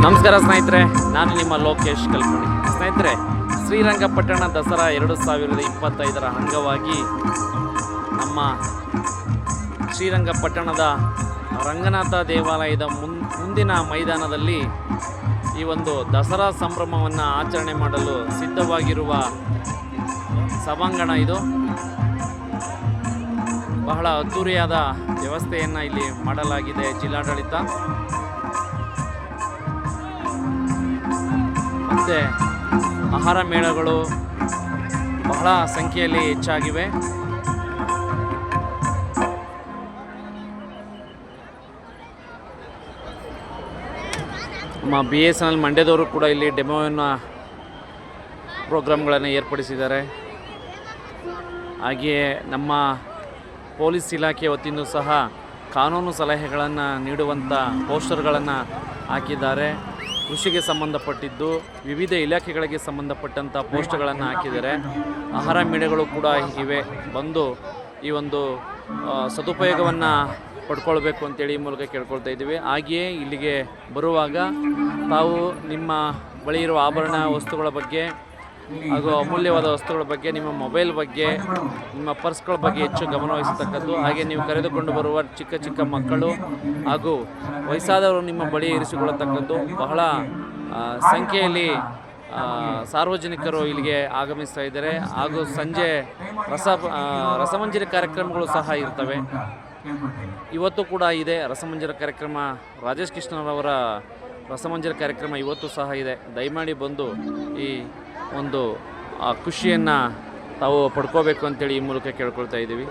ನಮಸ್ಕಾರ ಸ್ನೇಹಿತರೆ, ನಾನು ನಿಮ್ಮ ಲೋಕೇಶ್ ಕಲ್ಪಣಿ ಸ್ನೇಹಿತರೆ, ಶ್ರೀರಂಗಪಟ್ಟಣ ದಸರಾ ಎರಡು ಸಾವಿರದ ಇಪ್ಪತ್ತೈದರ ಅಂಗವಾಗಿ ನಮ್ಮ ಶ್ರೀರಂಗಪಟ್ಟಣದ ರಂಗನಾಥ ದೇವಾಲಯದ ಮುನ್, ಮುಂದಿನ ಮೈದಾನದಲ್ಲಿ ಈ ಒಂದು ದಸರಾ ಸಂಭ್ರಮವನ್ನು ಆಚರಣೆ ಮಾಡಲು ಸಿದ್ಧವಾಗಿರುವ ಸಭಾಂಗಣ ಇದು. ಬಹಳ ಅದ್ದೂರಿಯಾದ ವ್ಯವಸ್ಥೆಯನ್ನು ಇಲ್ಲಿ ಮಾಡಲಾಗಿದೆ ಜಿಲ್ಲಾಡಳಿತ. ಮತ್ತು ಆಹಾರ ಮೇಳಗಳು ಬಹಳ ಸಂಖ್ಯೆಯಲ್ಲಿ ಹೆಚ್ಚಾಗಿವೆ. ನಮ್ಮ ಬಿ ಎಸ್ ಎನ್ ಎಲ್ ಮಂಡ್ಯದವರು ಕೂಡ ಇಲ್ಲಿ ಡೆಮೋವನ್ನು ಪ್ರೋಗ್ರಾಮ್ಗಳನ್ನು ಏರ್ಪಡಿಸಿದ್ದಾರೆ. ಹಾಗೆಯೇ ನಮ್ಮ ಪೊಲೀಸ್ ಇಲಾಖೆ ವತಿಯಿಂದ ಸಹ ಕಾನೂನು ಸಲಹೆಗಳನ್ನು ನೀಡುವಂಥ ಪೋಸ್ಟರ್ಗಳನ್ನು ಹಾಕಿದ್ದಾರೆ. ಕೃಷಿಗೆ ಸಂಬಂಧಪಟ್ಟಿದ್ದು, ವಿವಿಧ ಇಲಾಖೆಗಳಿಗೆ ಸಂಬಂಧಪಟ್ಟಂಥ ಪೋಸ್ಟ್ಗಳನ್ನು ಹಾಕಿದ್ದಾರೆ. ಆಹಾರ ಮೇಳಗಳು ಕೂಡ ಇವೆ. ಬಂದು ಈ ಒಂದು ಸದುಪಯೋಗವನ್ನು ಪಡ್ಕೊಳ್ಬೇಕು ಅಂತೇಳಿ ಈ ಮೂಲಕ ಕೇಳ್ಕೊಳ್ತಾ ಇದ್ದೀವಿ. ಹಾಗೆಯೇ ಇಲ್ಲಿಗೆ ಬರುವಾಗ ತಾವು ನಿಮ್ಮ ಬಳಿ ಇರುವ ಆಭರಣ ವಸ್ತುಗಳ ಬಗ್ಗೆ ಹಾಗೂ ಅಮೂಲ್ಯವಾದ ವಸ್ತುಗಳ ಬಗ್ಗೆ, ನಿಮ್ಮ ಮೊಬೈಲ್ ಬಗ್ಗೆ, ನಿಮ್ಮ ಪರ್ಸ್ಗಳ ಬಗ್ಗೆ ಹೆಚ್ಚು ಗಮನವಹಿಸತಕ್ಕದ್ದು ಹಾಗೆ ನೀವು ಕರೆದುಕೊಂಡು ಬರುವ ಚಿಕ್ಕ ಚಿಕ್ಕ ಮಕ್ಕಳು ಹಾಗೂ ವಯಸ್ಸಾದವರು ನಿಮ್ಮ ಬಳಿ ಇರಿಸಿಕೊಳ್ಳತಕ್ಕದ್ದು. ಬಹಳ ಸಂಖ್ಯೆಯಲ್ಲಿ ಸಾರ್ವಜನಿಕರು ಇಲ್ಲಿಗೆ ಆಗಮಿಸ್ತಾ ಇದ್ದಾರೆ. ಹಾಗೂ ಸಂಜೆ ರಸ ರಸಮಂಜರಿ ಕಾರ್ಯಕ್ರಮಗಳು ಸಹ ಇರ್ತವೆ. ಇವತ್ತು ಕೂಡ ಇದೆ ರಸಮಂಜರಿ ಕಾರ್ಯಕ್ರಮ. ರಾಜೇಶ್ ಕೃಷ್ಣರವರ ರಸಮಂಜರಿ ಕಾರ್ಯಕ್ರಮ ಇವತ್ತು ಸಹ ಇದೆ. ದಯಮಾಡಿ ಬಂದು ಈ ಒಂದು ಖುಷಿಯನ್ನು ತಾವು ಪಡ್ಕೋಬೇಕು ಅಂತೇಳಿ ಈ ಮೂಲಕ ಕೇಳ್ಕೊಳ್ತಾ ಇದ್ದೀವಿ.